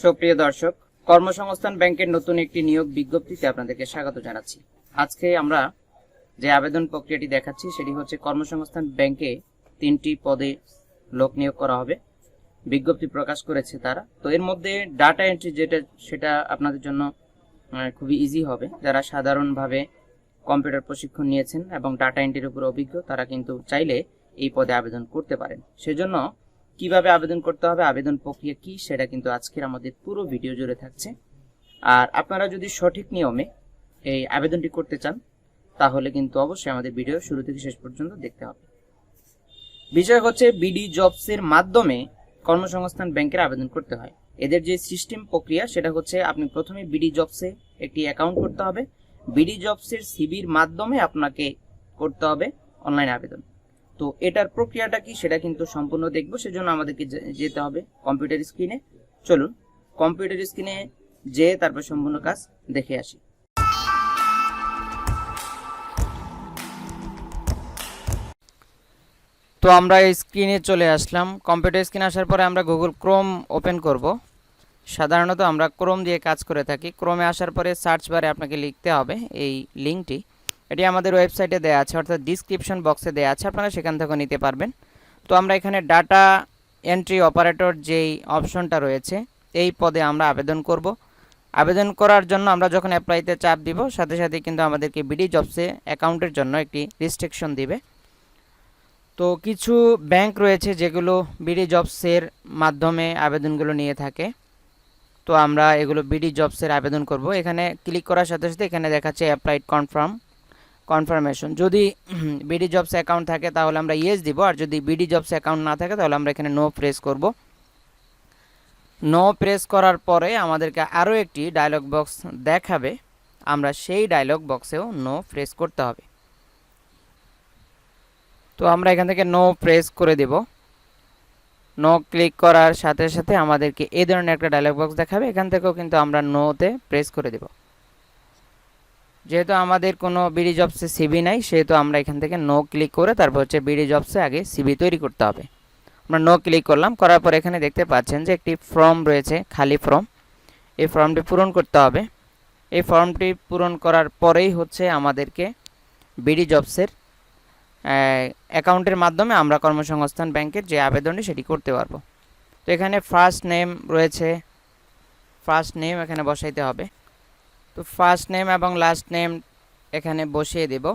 সুপ্রিয় দর্শক, কর্মসংস্থান ব্যাংকের নতুন একটি নিয়োগ বিজ্ঞপ্তিতে আপনাদেরকে স্বাগত জানাচ্ছি। আজকে আমরা যে আবেদন প্রক্রিয়াটি দেখাচ্ছি, সেটি হচ্ছে কর্মসংস্থান ব্যাংকে তিনটি পদে লোক নিয়োগ করা হবে। বিজ্ঞপ্তি প্রকাশ করেছে তারা। তো এর মধ্যে ডাটা এন্ট্রি যেটা, সেটা আপনাদের জন্য খুবই ইজি হবে। যারা সাধারণভাবে কম্পিউটার প্রশিক্ষণ নিয়েছেন এবং ডাটা এন্ট্রির উপর অভিজ্ঞ, তারা কিন্তু চাইলে এই পদে আবেদন করতে পারেন। সেজন্য কীভাবে আবেদন করতে হবে, আবেদন প্রক্রিয়া কি, সেটা কিন্তু আজকের আমাদের পুরো ভিডিও জুড়ে থাকছে। আর আপনারা যদি সঠিক নিয়মে এই আবেদনটি করতে চান, তাহলে কিন্তু অবশ্যই আমাদের ভিডিও শুরু থেকে শেষ পর্যন্ত দেখতে হবে। বিষয় হচ্ছে, বিডি জবসের মাধ্যমে কর্মসংস্থান ব্যাংকের আবেদন করতে হয়। এদের যে সিস্টেম প্রক্রিয়া, সেটা হচ্ছে আপনি প্রথমে বিডি জবসে একটি অ্যাকাউন্ট করতে হবে। বিডি জবসের সিবির মাধ্যমে আপনাকে করতে হবে অনলাইন আবেদন। তো এটার প্রক্রিয়াটা কি সেটা কিন্তু সম্পূর্ণ দেখব, সেজন্য আমাদেরকে যেতে হবে কম্পিউটার স্ক্রিনে। চলুন, কম্পিউটার স্ক্রিনে যেয়ে তারপর সম্পূর্ণ কাজ দেখে আসি। তো আমরা এই স্ক্রিনে চলে আসলাম। কম্পিউটার স্ক্রিনে আসার পরে আমরা গুগল ক্রোম ওপেন করব। সাধারণত আমরা ক্রোম দিয়ে কাজ করে থাকি। ক্রোমে আসার পরে সার্চ বারে আপনাকে লিখতে হবে এই লিঙ্কটি। এটি আমাদের ওয়েবসাইটে দেওয়া আছে, অর্থাৎ ডিসক্রিপশন বক্সে দেওয়া আছে, আপনারা সেখান থেকে নিতে পারবেন। তো আমরা এখানে ডাটা এন্ট্রি অপারেটর যেই অপশনটা রয়েছে, এই পদে আমরা আবেদন করব। আবেদন করার জন্য আমরা যখন অ্যাপ্লাইতে চাপ দিব, সাথে সাথে কিন্তু আমাদেরকে বিডি জবসে অ্যাকাউন্টের জন্য একটি রিস্ট্রিকশন দিবে। তো কিছু ব্যাংক রয়েছে যেগুলো বিডি জবসের মাধ্যমে আবেদনগুলো নিয়ে থাকে। তো আমরা এগুলো বিডি জবসের আবেদন করব। এখানে ক্লিক করার সাথে সাথে এখানে দেখাচ্ছে অ্যাপ্লাইড কনফার্ম কনফার্মেশন যদি বিডি জবস অ্যাকাউন্ট থাকে, তাহলে আমরা ইয়েস দিব। আর যদি বিডি জবস অ্যাকাউন্ট না থাকে, তাহলে আমরা এখানে নো প্রেস করব। নো প্রেস করার পরে আমাদেরকে আরও একটি ডায়লগ বক্স দেখাবে। আমরা সেই ডায়লগ বক্সেও নো প্রেস করতে হবে। তো আমরা এখান থেকে নো প্রেস করে দেব। নো ক্লিক করার সাথে সাথে আমাদেরকে এই ধরনের একটা ডায়লগ বক্স দেখাবে। এখান থেকেও কিন্তু আমরা নোতে প্রেস করে দেব। যেহেতু আমাদের কোনো বিডি জবসে সিবি নাই, সেহেতু আমরা এখান থেকে নো ক্লিক করে তারপর হচ্ছে বিডি জবসে আগে সিবি তৈরি করতে হবে। আমরা নো ক্লিক করলাম, করার পর এখানে দেখতে পাচ্ছেন যে একটি ফর্ম রয়েছে, খালি ফর্ম এই ফর্মটি পূরণ করতে হবে। এই ফর্মটি পূরণ করার পরেই হচ্ছে আমাদেরকে বিডি জবসের অ্যাকাউন্টের মাধ্যমে আমরা কর্মসংস্থান ব্যাংকের যে আবেদনটি সেটি করতে পারব। তো এখানে ফার্স্ট নেম রয়েছে ফার্স্ট নেম এখানে বসাইতে হবে। তো ফার্স্ট নেম এবং লাস্ট নেম এখানে বসিয়ে দেব।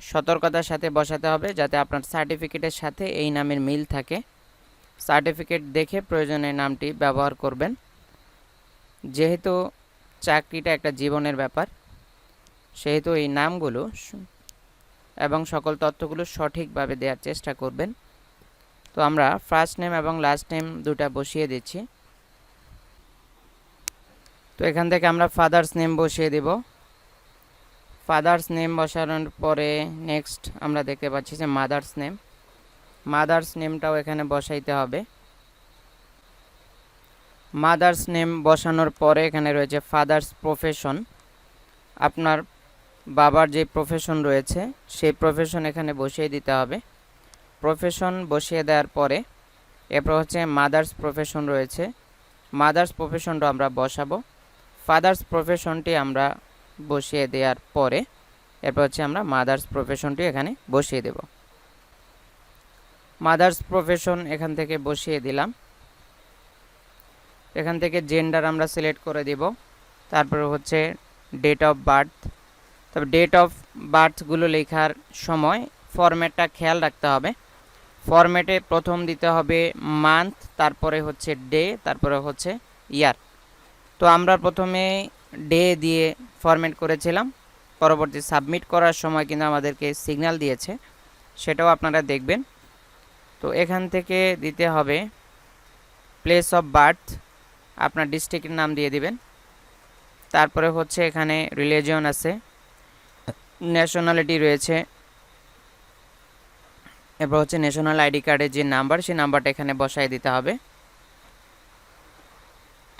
সতর্কতার সাথে বসাতে হবে যাতে আপনার সার্টিফিকেটের সাথে এই নামের মিল থাকে। সার্টিফিকেট দেখে প্রয়োজনে নামটি ব্যবহার করবেন। যেহেতু চাকরিটা একটা জীবনের ব্যাপার, সেহেতু এই নামগুলো এবং সকল তথ্যগুলো সঠিকভাবে দেওয়ার চেষ্টা করবেন। তো আমরা ফার্স্ট নেম এবং লাস্ট নেম দুটা বসিয়ে দিচ্ছি। তো এখান থেকে আমরা ফাদার্স নেম বসিয়ে দেব। ফাদার্স নেম বসানোর পরে নেক্সট আমরা দেখতে পাচ্ছি যে মাদার্স নেম। মাদার্স নেমটাও এখানে বসাইতে হবে। মাদার্স নেম বসানোর পরে এখানে রয়েছে ফাদার্স প্রফেশন। আপনার বাবার যে প্রফেশন রয়েছে, সেই প্রফেশন এখানে বসিয়ে দিতে হবে। প্রফেশন বসিয়ে দেওয়ার পরে এরপর হচ্ছে মাদার্স প্রফেশন রয়েছে। মাদার্স প্রফেশনটা আমরা বসাবো। ফাদার্স প্রফেশনটি আমরা বসিয়ে দেওয়ার পরে, এরপর হচ্ছে আমরা মাদার্স প্রফেশনটি এখানে বসিয়ে দেব। মাদার্স প্রফেশন এখান থেকে বসিয়ে দিলাম। এখান থেকে জেন্ডার আমরা সিলেক্ট করে দিব। তারপরে হচ্ছে ডেট অফ বার্থ। তবে ডেট অফ বার্থগুলো লেখার সময় ফরম্যাটটা খেয়াল রাখতে হবে। ফরম্যাটে প্রথম দিতে হবে মান্থ, তারপরে হচ্ছে ডে, তারপরে হচ্ছে ইয়ার। তো আমরা প্রথমে ডে দিয়ে ফরম্যাট করেছিলাম। পরবর্তী সাবমিট করার সময় কিন্তু আমাদেরকে সিগন্যাল দিয়েছে। সেটাও আপনারা দেখবেন। তো এখান থেকে দিতে হবে প্লেস অফ বার্থ আপনার ডিস্ট্রিক্টের নাম দিয়ে দিবেন। তারপরে হচ্ছে এখানে রিলিজিয়ন আছে ন্যাশনালিটি রয়েছে। এরপর হচ্ছে ন্যাশনাল আইডি কার্ডের যে নাম্বার সেই নাম্বারটা এখানে বসাই দিতে হবে।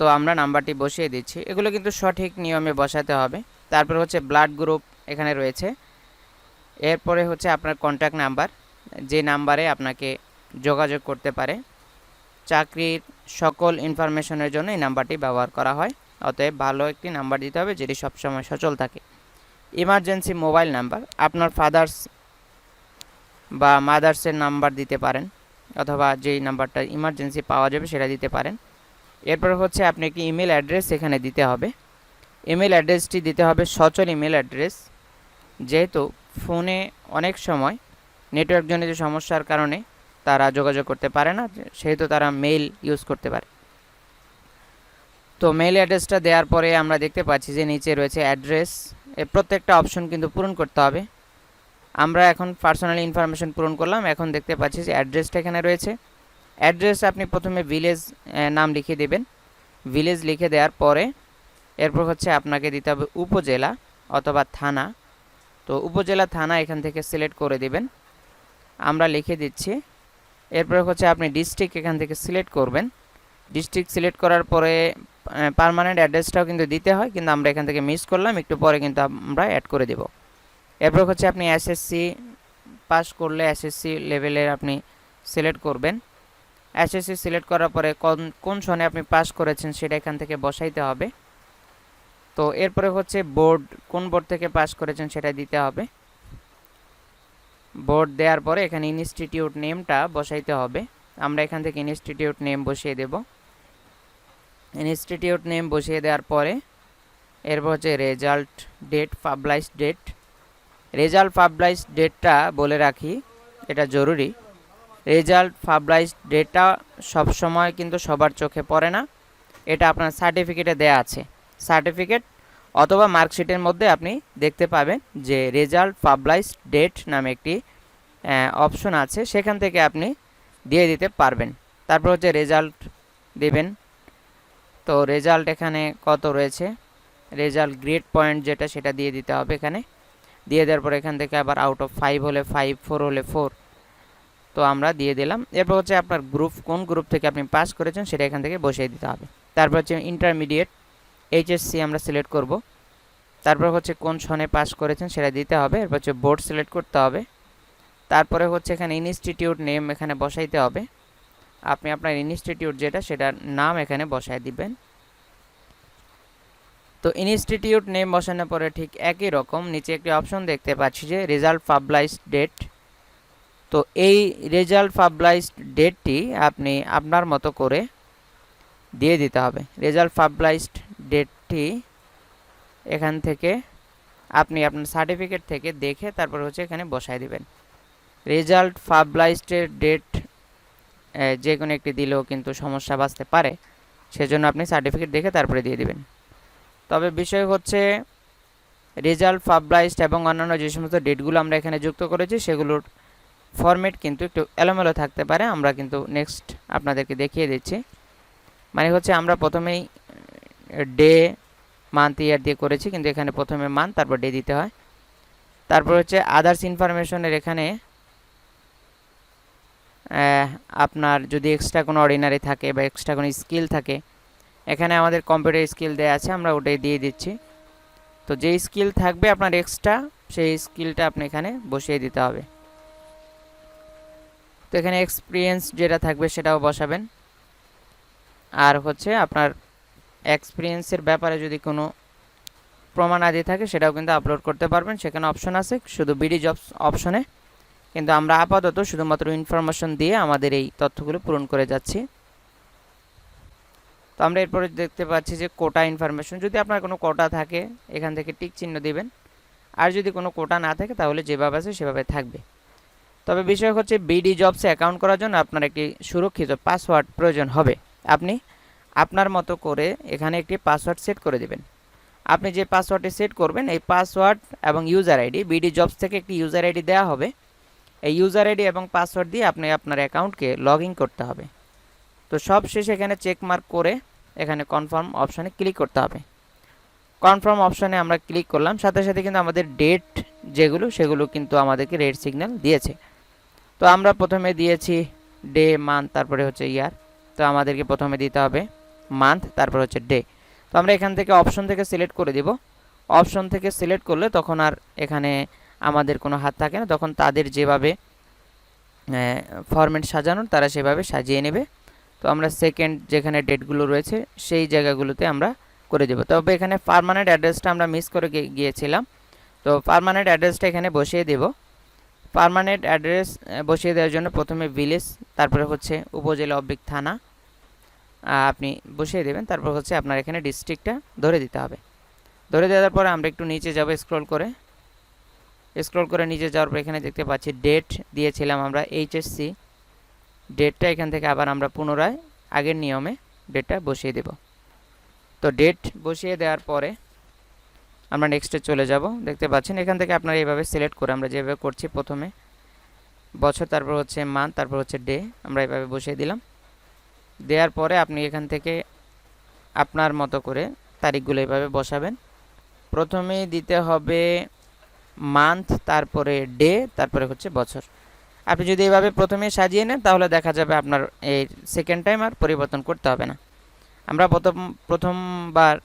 তো আমরা নাম্বারটি বসিয়ে দিচ্ছি। এগুলো কিন্তু সঠিক নিয়মে বসাতে হবে। তারপর হচ্ছে ব্লাড গ্রুপ এখানে রয়েছে। এরপরে হচ্ছে আপনার কন্ট্যাক্ট নাম্বার যে নাম্বারে আপনাকে যোগাযোগ করতে পারে। চাকরির সকল ইনফরমেশনের জন্য এই নাম্বারটি ব্যবহার করা হয়। অতএব ভালো একটি নাম্বার দিতে হবে যেটি সবসময় সচল থাকে। ইমার্জেন্সি মোবাইল নাম্বার আপনার ফাদার্স বা মাদার্সের নাম্বার দিতে পারেন। অথবা যেই নাম্বারটা ইমার্জেন্সি পাওয়া যাবে সেটা দিতে পারেন। এরপর হচ্ছে আপনি একটি ইমেল অ্যাড্রেস এখানে দিতে হবে। ইমেল অ্যাড্রেসটি দিতে হবে সচল ইমেল অ্যাড্রেস যেহেতু ফোনে অনেক সময় নেটওয়ার্কজনিত সমস্যার কারণে তারা যোগাযোগ করতে পারে না, সেহেতু তারা মেইল ইউজ করতে পারে। তো মেইল অ্যাড্রেসটা দেওয়ার পরে আমরা দেখতে পাচ্ছি যে নিচে রয়েছে অ্যাড্রেস এর প্রত্যেকটা অপশন কিন্তু পূরণ করতে হবে। আমরা এখন পার্সোনাল ইনফরমেশন পূরণ করলাম, এখন দেখতে পাচ্ছি যে অ্যাড্রেসটা এখানে রয়েছে। অ্যাড্রেস আপনি প্রথমে ভিলেজ নাম লিখে দেবেন। ভিলেজ লিখে দেওয়ার পরে এরপর হচ্ছে আপনাকে দিতে হবে উপজেলা অথবা থানা। তো উপজেলা, থানা এখান থেকে সিলেক্ট করে দিবেন। আমরা লিখে দিচ্ছি। এরপর হচ্ছে আপনি ডিস্ট্রিক্ট এখান থেকে সিলেক্ট করবেন। ডিস্ট্রিক্ট সিলেক্ট করার পরে পারমানেন্ট অ্যাড্রেসটাও কিন্তু দিতে হয়, কিন্তু আমরা এখান থেকে মিস করলাম। একটু পরে কিন্তু আমরা অ্যাড করে দেব। এরপর হচ্ছে আপনি এসএসসি পাস করলে এসএসসি লেভেলের আপনি সিলেক্ট করবেন। এসএসসি সিলেক্ট করার পরে কোন কোন সনে আপনি পাস করেছেন সেটা এখান থেকে বসাইতে হবে। তো এরপরে হচ্ছে বোর্ড কোন বোর্ড থেকে পাস করেছেন সেটা দিতে হবে। বোর্ড দেওয়ার পরে এখানে ইনস্টিটিউট নেমটা বসাইতে হবে। আমরা এখান থেকে ইনস্টিটিউট নেম বসিয়ে দেব। ইনস্টিটিউট নেম বসিয়ে দেওয়ার পরে এরপর হচ্ছে result date publish date result publish ডেটটা বলে রাখি, এটা জরুরি। রেজাল্ট পাবলাইশ ডেটটা সবসময় কিন্তু সবার চোখে পড়ে না। এটা আপনার সার্টিফিকেটে দেয়া আছে। সার্টিফিকেট অথবা মার্কশিটের মধ্যে আপনি দেখতে পাবেন যে রেজাল্ট পাবলাইশ ডেট নামে একটি অপশন আছে। সেখান থেকে আপনি দিয়ে দিতে পারবেন। তারপর হচ্ছে রেজাল্ট দেবেন। তো রেজাল্ট এখানে কত রয়েছে? রেজাল্ট গ্রেড পয়েন্ট যেটা, সেটা দিয়ে দিতে হবে এখানে। দিয়ে দেওয়ার পর এখান থেকে আবার আউট অফ ফাইভ হলে ফাইভ ফোর হলে ফোর তো আমরা দিয়ে দিলাম। এরপর হচ্ছে আপনার গ্রুপ কোন গ্রুপ থেকে আপনি পাস করেছেন সেটা এখান থেকে বসিয়ে দিতে হবে। তারপর হচ্ছে ইন্টারমিডিয়েট এইচএসসি আমরা সিলেক্ট করব। তারপর হচ্ছে কোন সনে পাস করেছেন সেটা দিতে হবে। এরপর হচ্ছে বোর্ড সিলেক্ট করতে হবে। তারপরে হচ্ছে এখানে ইনস্টিটিউট নেম এখানে বসাইতে হবে। আপনি আপনার ইনস্টিটিউট যেটা সেটার নাম এখানে বসায় দিবেন। তো ইনস্টিটিউট নেম বসানোর পরে ঠিক একই রকম, নিচে একটি অপশন দেখতে পাচ্ছি যে রেজাল্ট পাবলাইজড ডেট তো এই রেজাল্ট পাবলাইজড ডেটটি আপনি আপনার মতো করে দিয়ে দিতে হবে। রেজাল্ট পাবলাইজড ডেটটি এখান থেকে আপনি আপনার সার্টিফিকেট থেকে দেখে তারপর হচ্ছে এখানে বসায় দিবেন। রেজাল্ট পাবলাইজডের ডেট যে কোনো একটি দিলেও কিন্তু সমস্যা বাঁচতে পারে, সেজন্য আপনি সার্টিফিকেট দেখে তারপরে দিয়ে দিবেন। তবে বিষয় হচ্ছে রেজাল্ট পাবলাইজড এবং অন্যান্য যে সমস্ত ডেটগুলো আমরা এখানে যুক্ত করেছি, সেগুলোর ফরম্যাট কিন্তু একটু এলোমেলো থাকতে পারে, আমরা কিন্তু নেক্সট আপনাদেরকে দেখিয়ে দিচ্ছি। মানে হচ্ছে আমরা প্রথমেই ডে মান্থ ইয়ার দিয়ে করেছি, কিন্তু এখানে প্রথমে মান্থ তারপর ডে দিতে হয়। তারপর হচ্ছে আদার্স ইনফরমেশনের এখানে আপনার যদি এক্সট্রা কোনো অর্ডিনারি থাকে বা এক্সট্রা কোনো স্কিল থাকে, এখানে আমাদের কম্পিউটার স্কিল দেওয়া আছে, আমরা ওটাই দিয়ে দিচ্ছি। তো যেই স্কিল থাকবে আপনার এক্সট্রা সেই স্কিলটা আপনি এখানে বসিয়ে দিতে হবে। তো এখানে এক্সপিরিয়েন্স যেটা থাকবে সেটাও বসাবেন। আর হচ্ছে আপনার এক্সপিরিয়েন্সের ব্যাপারে যদি কোনো প্রমাণ আদি থাকে সেটাও কিন্তু আপলোড করতে পারবেন। সেখানে অপশন আছে, শুধু বিডি জবস অপশনে কিন্তু আমরা আপাতত শুধুমাত্র ইনফরমেশন দিয়ে আমাদের এই তথ্যগুলো পূরণ করে যাচ্ছি। তো আমরা এরপরে দেখতে পাচ্ছি যে কোটা ইনফরমেশন যদি আপনার কোনো কোটা থাকে, এখান থেকে টিক চিহ্ন দিবেন। আর যদি কোনো কোটা না থাকে, তাহলে যেভাবে আছে সেভাবে থাকবে। তবে বিষয় হচ্ছে বিডি জবসে অ্যাকাউন্ট করার জন্য আপনার একটি সুরক্ষিত পাসওয়ার্ড প্রয়োজন হবে। আপনি আপনার মতো করে এখানে একটি পাসওয়ার্ড সেট করে দেবেন। আপনি যে পাসওয়ার্ডটি সেট করবেন, এই পাসওয়ার্ড এবং ইউজার আইডি বিডি জবস থেকে একটি ইউজার আইডি দেওয়া হবে। এই ইউজার আইডি এবং পাসওয়ার্ড দিয়ে আপনি আপনার অ্যাকাউন্টকে লগ করতে হবে। তো সব শেষে এখানে চেক মার্ক করে এখানে কনফার্ম অপশানে ক্লিক করতে হবে। কনফার্ম অপশানে আমরা ক্লিক করলাম, সাথে সাথে কিন্তু আমাদের ডেট যেগুলো, সেগুলো কিন্তু আমাদেরকে রেড সিগন্যাল দিয়েছে। তো আমরা প্রথমে দিয়েছি ডে মান্থ তারপরে হচ্ছে ইয়ার তো আমাদেরকে প্রথমে দিতে হবে মান্থ তারপর হচ্ছে ডে তো আমরা এখান থেকে অপশন থেকে সিলেক্ট করে দিব। অপশন থেকে সিলেক্ট করলে তখন আর এখানে আমাদের কোনো হাত থাকে না। তখন তাদের যেভাবে ফরম্যাট সাজানোর, তারা সেভাবে সাজিয়ে নেবে। তো আমরা সেকেন্ড যেখানে ডেটগুলো রয়েছে, সেই জায়গাগুলোতে আমরা করে দেবো। তবে এখানে পার্মানেন্ট অ্যাড্রেসটা আমরা মিস করে গিয়ে- গিয়েছিলাম। তো পার্মানেন্ট অ্যাড্রেসটা এখানে বসিয়ে দেব। পার্মানেন্ট অ্যাড্রেস বসিয়ে দেওয়ার জন্য প্রথমে ভিলেজ, তারপরে হচ্ছে উপজেলা অবলিক থানা আপনি বসিয়ে দেবেন, তারপর হচ্ছে আপনার এখানে ডিস্ট্রিক্টটা ধরে দিতে হবে। ধরে দেওয়ার পরে আমরা একটু নিচে যাব, স্ক্রল করে। স্ক্রল করে নিচে যাওয়ার পর এখানে দেখতে পাচ্ছি ডেট দিয়েছিলাম আমরা এইচএসসি ডেটটা এখান থেকে আবার আমরা পুনরায় আগের নিয়মে ডেটটা বসিয়ে দেব। তো ডেট বসিয়ে দেওয়ার পরে আমরা নেক্সটে চলে যাব। দেখতে পাচ্ছেন, এখান থেকে আপনারা এইভাবে সিলেক্ট করে আমরা যেভাবে করছি প্রথমে, বছর, তারপর হচ্ছে মান্থ তারপর হচ্ছে ডে আমরা এইভাবে বসিয়ে দিলাম। দেওয়ার পরে আপনি এখান থেকে আপনার মতো করে তারিখগুলো এইভাবে বসাবেন। প্রথমে দিতে হবে মান্থ তারপরে ডে তারপরে হচ্ছে বছর। আপনি যদি এইভাবে প্রথমে সাজিয়ে নেন, তাহলে দেখা যাবে আপনার এই সেকেন্ড টাইম আর পরিবর্তন করতে হবে না। আমরা প্রথম, প্রথমবার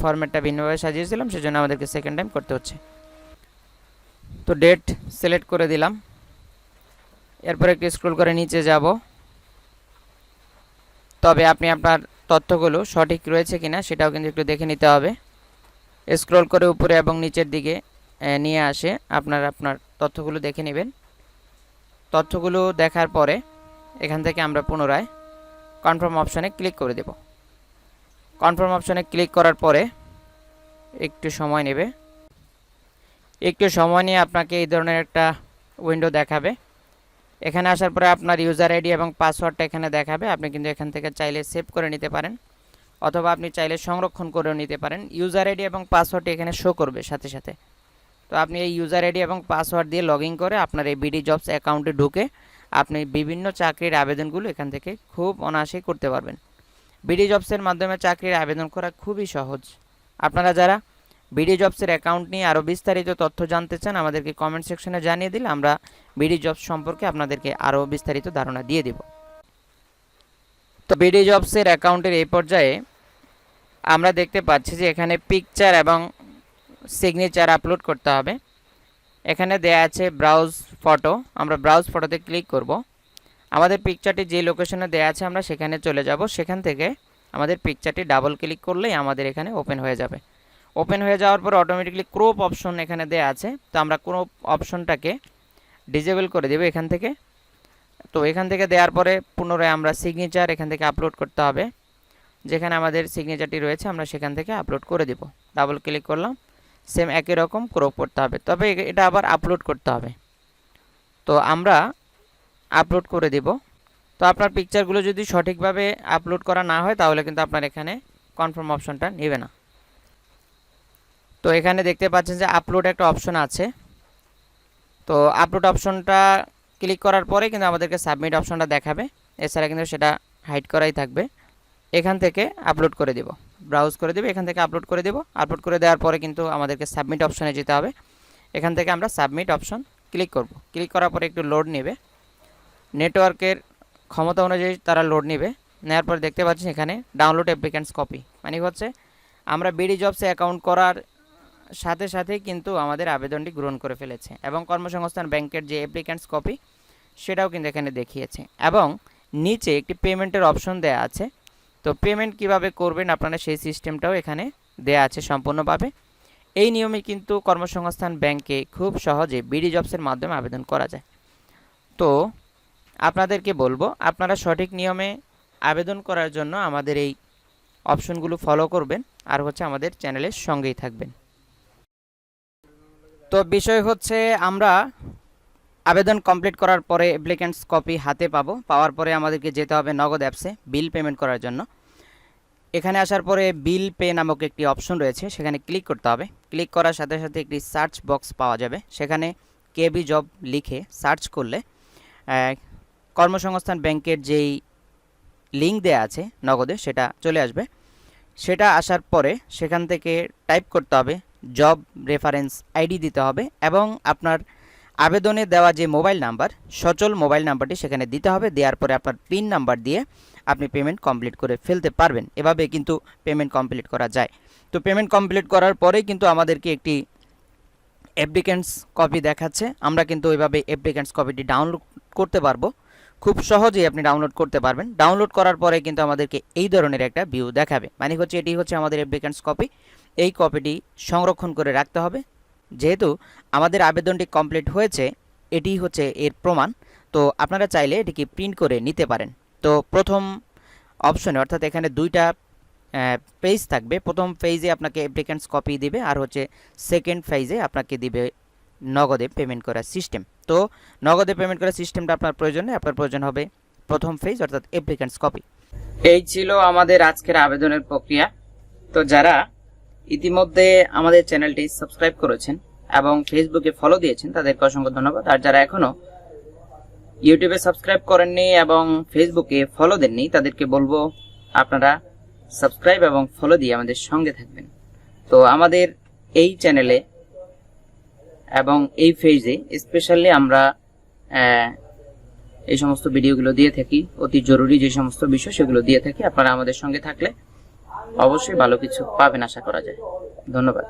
ফরম্যাটটা ভিন্নভাবে সাজিয়েছিলাম, সেজন্য আমাদেরকে সেকেন্ড টাইম করতে হচ্ছে। তো ডেট সিলেক্ট করে দিলাম। এরপর একটু স্ক্রল করে নিচে যাব। তবে আপনি আপনার তথ্যগুলো সঠিক রয়েছে কিনা সেটাও কিন্তু একটু দেখে নিতে হবে। স্ক্রল করে উপরে এবং নিচের দিকে নিয়ে আসে, আপনার আপনার তথ্যগুলো দেখে নেবেন। তথ্যগুলো দেখার পরে এখান থেকে আমরা পুনরায় কনফার্ম অপশানে ক্লিক করে দেব। কনফার্ম অপশানে ক্লিক করার পরে একটু সময় নেবে। একটু সময় নিয়ে আপনাকে এই ধরনের একটা উইন্ডো দেখাবে। এখানে আসার পরে আপনার ইউজার আইডি এবং পাসওয়ার্ডটা এখানে দেখাবে। আপনি কিন্তু এখান থেকে চাইলে সেভ করে নিতে পারেন অথবা আপনি চাইলে সংরক্ষণ করেও নিতে পারেন। ইউজার আইডি এবং পাসওয়ার্ডটি এখানে শো করবে সাথে সাথে। তো আপনি এই ইউজার আইডি এবং পাসওয়ার্ড দিয়ে লগ করে আপনার এই বিডি জবস অ্যাকাউন্টে ঢুকে আপনি বিভিন্ন চাকরির আবেদনগুলো এখান থেকে খুব অনায়াসেই করতে পারবেন। বিডি জবসের মাধ্যমে চাকরির আবেদন করা খুবই সহজ। আপনারা যারা বিডি জবসের অ্যাকাউন্ট নিয়ে আরও বিস্তারিত তথ্য জানতে চান, আমাদেরকে কমেন্ট সেকশনে জানিয়ে দিলে আমরা বিডি জবস সম্পর্কে আপনাদেরকে আরও বিস্তারিত ধারণা দিয়ে দেব। তো বিডি জবসের অ্যাকাউন্টের এই পর্যায়ে আমরা দেখতে পাচ্ছি যে এখানে পিকচার এবং সিগনেচার আপলোড করতে হবে। এখানে দেয়া আছে ব্রাউজ ফটো আমরা ব্রাউজ ফটোতে ক্লিক করব। আমাদের পিকচারটি যে লোকেশনে দেয়া আছে আমরা সেখানে চলে যাব। সেখান থেকে আমাদের পিকচারটি ডাবল ক্লিক করলেই আমাদের এখানে ওপেন হয়ে যাবে। ওপেন হয়ে যাওয়ার পর অটোমেটিকলি ক্রোপ অপশন এখানে দেয়া আছে। তো আমরা ক্রোপ অপশনটাকে ডিজেবল করে দেবো এখান থেকে। তো এখান থেকে দেওয়ার পরে পুনরায় আমরা সিগনেচার এখান থেকে আপলোড করতে হবে। যেখানে আমাদের সিগনেচারটি রয়েছে, আমরা সেখান থেকে আপলোড করে দেব। ডাবল ক্লিক করলাম সেম একই রকম ক্রপ করতে হবে। তবে এটা আবার আপলোড করতে হবে। তো আমরা আপলোড করে দেব। তো আপনার পিকচারগুলো যদি সঠিকভাবে আপলোড করা না হয়, তাহলে কিন্তু আপনার এখানে কনফার্ম অপশনটা নেবে না। তো এখানে দেখতে পাচ্ছেন যে আপলোড একটা অপশন আছে। তো আপলোড অপশনটা ক্লিক করার পরে কিন্তু আমাদেরকে সাবমিট অপশনটা দেখাবে। এছাড়া কিন্তু সেটা হাইড করাই থাকবে। এখান থেকে আপলোড করে দেব। ব্রাউজ করে দেবে, এখান থেকে আপলোড করে দেব। আপলোড করে দেওয়ার পরে কিন্তু আমাদেরকে সাবমিট অপশনে যেতে হবে। এখান থেকে আমরা সাবমিট অপশন ক্লিক করব। ক্লিক করার পরে একটু লোড নেবে। নেটওয়ার্কের ক্ষমতা অনুযায়ী তারা লোড নেবে। নেওয়ার পরে দেখতে পাচ্ছেন এখানে ডাউনলোড অ্যাপ্লিক্যান্টস কপি মানে হচ্ছে আমরা বিডি জবসে অ্যাকাউন্ট করার সাথে সাথে কিন্তু আমাদের আবেদনটি গ্রহণ করে ফেলেছে এবং কর্মসংস্থান ব্যাংকের যে অ্যাপ্লিক্যান্টস কপি সেটাও কিন্তু এখানে দেখিয়েছে। এবং নিচে একটি পেমেন্টের অপশন দেয়া আছে। তো পেমেন্ট কীভাবে করবেন আপনারা সেই সিস্টেমটাও এখানে দেয়া আছে সম্পূর্ণভাবে। এই নিয়মে কিন্তু কর্মসংস্থান ব্যাংকে খুব সহজে বিডি জবসের মাধ্যমে আবেদন করা যায়। তো আপনাদেরকে বলব, আপনারা সঠিক নিয়মে আবেদন করার জন্য আমাদের এই অপশনগুলো ফলো করবেন আর হচ্ছে আমাদের চ্যানেলের সঙ্গেই থাকবেন। তো বিষয় হচ্ছে আমরা আবেদন কমপ্লিট করার পরে অ্যাপ্লিক্যান্টস কপি হাতে পাবো। পাওয়ার পরে আমাদেরকে যেতে হবে নগদ অ্যাপসে বিল পেমেন্ট করার জন্য। এখানে আসার পরে বিল পে নামক একটি অপশন রয়েছে, সেখানে ক্লিক করতে হবে। ক্লিক করার সাথে সাথে একটি সার্চ বক্স পাওয়া যাবে। সেখানে কেবি জব লিখে সার্চ করলে কর্মসংস্থান ব্যাংকের যেই লিঙ্ক দেয়া আছে নগদে, সেটা চলে আসবে। সেটা আসার পরে সেখান থেকে টাইপ করতে হবে জব রেফারেন্স আইডি দিতে হবে এবং আপনার আবেদনে দেওয়া যে মোবাইল নাম্বার, সচল মোবাইল নাম্বারটি সেখানে দিতে হবে। দেওয়ার পরে আপনার পিন নাম্বার দিয়ে আপনি পেমেন্ট কমপ্লিট করে ফেলতে পারবেন। এভাবে কিন্তু পেমেন্ট কমপ্লিট করা যায়। তো পেমেন্ট কমপ্লিট করার পরেই কিন্তু আমাদেরকে একটি অ্যাপ্লিকেন্টস কপি দেখাচ্ছে। আমরা কিন্তু ওইভাবে অ্যাপ্লিকেন্টস কপিটি ডাউনলোড করতে পারব। খুব সহজেই আপনি ডাউনলোড করতে পারবেন। ডাউনলোড করার পরে কিন্তু আমাদেরকে এই ধরনের একটা ভিউ দেখাবে। মানে হচ্ছে এটি হচ্ছে আমাদের অ্যাপ্লিকেন্টস কপি এই কপিটি সংরক্ষণ করে রাখতে হবে। যেহেতু আমাদের আবেদনটি কমপ্লিট হয়েছে, এটি হচ্ছে এর প্রমাণ। তো আপনারা চাইলে এটিকে প্রিন্ট করে নিতে পারেন। তো প্রথম অপশনে অর্থাৎ এখানে দুইটা পেজ থাকবে। প্রথম পেজে আপনাকে অ্যাপ্লিকেন্টস কপি দিবে, আর হচ্ছে সেকেন্ড পেজে আপনাকে দিবে নগদে পেমেন্ট করার সিস্টেম তো নগদে পেমেন্ট করার সিস্টেমটা আপনার প্রয়োজন আপনার প্রয়োজন হবে প্রথম ফেজ অর্থাৎ অ্যাপ্লিকেন্টস কপি এই ছিল আমাদের আজকের আবেদনের প্রক্রিয়া। তো যারা ইতিমধ্যে আমাদের চ্যানেলটি সাবস্ক্রাইব করেছেন এবং ফেসবুকে ফলো দিয়েছেন, তাদেরকে অসংখ্য ধন্যবাদ। আর যারা এখনও ইউটিউবে সাবস্ক্রাইব করেননি এবং ফেসবুকে ফলো দেননি, তাদেরকে বলব আপনারা সাবস্ক্রাইব এবং ফলো দিয়ে আমাদের সঙ্গে থাকবেন। তো আমাদের এই চ্যানেলে এবং এই ফেজে স্পেশালি আমরা এই সমস্ত ভিডিওগুলো দিয়ে থাকি। অতি জরুরি যে সমস্ত বিষয় সেগুলো দিয়ে থাকি। আপনারা আমাদের সঙ্গে থাকলে অবশ্যই ভালো কিছু পাবেন আশা করা যায়। ধন্যবাদ।